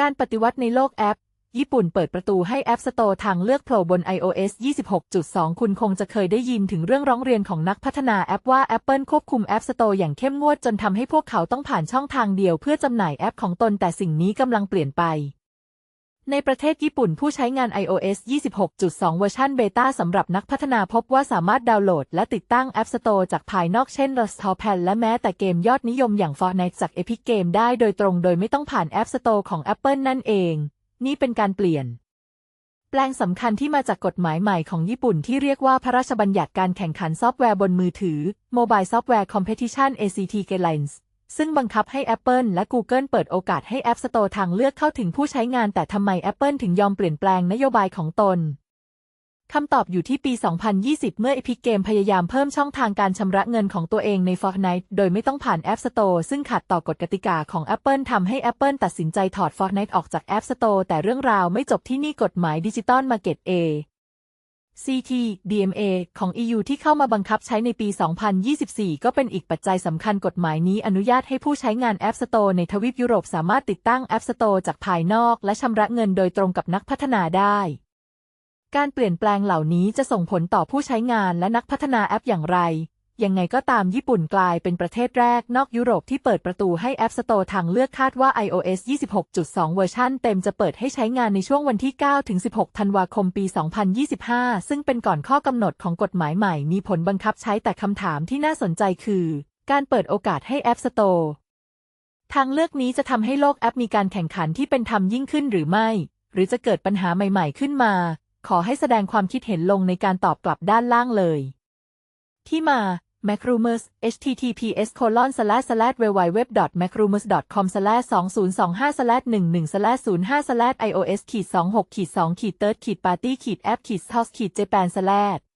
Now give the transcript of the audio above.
การปฏิวัติในโลกแอป ญี่ปุ่นเปิดประตูให้แอปสโตร์ทางเลือกโผล่บน iOS 26.2 คุณคงจะเคยได้ยินถึงเรื่องร้องเรียนของนักพัฒนาแอปว่า Apple ควบคุมแอปสโตร์อย่างเข้มงวดจนทำให้พวกเขาต้องผ่านช่องทางเดียวเพื่อจำหน่ายแอปของตนแต่สิ่งนี้กำลังเปลี่ยนไป ในประเทศญี่ปุ่นผู้ใช้งาน iOS 26.2 เวอร์ชันเบต้าสำหรับนักพัฒนาพบว่าสามารถดาวน์โหลด และติดตั้ง App Store จากภายนอกเช่น Rust p a n และแม้แต่เกมยอดนิยมอย่าง Fortnite จาก Epic Game ได้โดยตรงโดยไม่ต้องผ่าน App Store ของ Apple นั่นเอง นี่เป็นการเปลี่ยน แปลงสำคัญที่มาจากกฎหมายใหม่ของญี่ปุ่นที่เรียกว่าพระราชบัญญัติการแข่งขันซอฟต์แวร์บนมือถือ Mobile Software Competition ACT Guidelines ซึ่งบังคับให้ Apple และ Google เปิดโอกาสให้ App Store ทางเลือกเข้าถึงผู้ใช้งานแต่ทำไม Apple ถึงยอมเปลี่ยนแปลงนโยบายของตนคำตอบอยู่ที่ปี 2020 เมื่อ Epic Game พยายามเพิ่มช่องทางการชำระเงินของตัวเองใน Fortnite โดยไม่ต้องผ่าน App Store ซึ่งขัดต่อกฎกติกาของ Apple ทำให้ Apple ตัดสินใจถอด Fortnite ออกจาก App Store แต่เรื่องราวไม่จบที่นี่กฎหมายดิจิตอลมาเก็ต A CT DMA ของ EU ที่เข้ามาบังคับใช้ในปี 2024 ก็เป็นอีกปัจจัยสำคัญกฎหมายนี้อนุญาตให้ผู้ใช้งาน App Store ในทวีปยุโรปสามารถติดตั้ง App Store จากภายนอก และชำระเงินโดยตรงกับนักพัฒนาได้ การเปลี่ยนแปลงเหล่านี้จะส่งผลต่อผู้ใช้งานและนักพัฒนาแอปอย่างไร ยังไงก็ตามญี่ปุ่นกลายเป็นประเทศแรกนอกยุโรปที่เปิดประตูให้ App Store ทางเลือกคาดว่า iOS 26.2 เวอร์ชันเต็มจะเปิดให้ใช้งานในช่วงวันที่ 9-16 ธันวาคมปี 2025 ซึ่งเป็นก่อนข้อกำหนดของกฎหมายใหม่ มีผลบังคับใช้แต่คำถามที่น่าสนใจคือ การเปิดโอกาสให้ App Store ทางเลือกนี้จะทำให้โลกแอปมีการแข่งขันที่เป็นธรรมยิ่งขึ้นหรือไม่ หรือจะเกิดปัญหาใหม่ ๆ ขึ้นมา ขอให้แสดงความคิดเห็นลงในการตอบกลับด้านล่างเลย ที่มา Macrumors https colon slash slash www macrumus com slash 2025 slash 11 slash 05 slash ios ขีด26ขีด2ขีด third ขีด party ขีด app ขีด house ขีด japan slash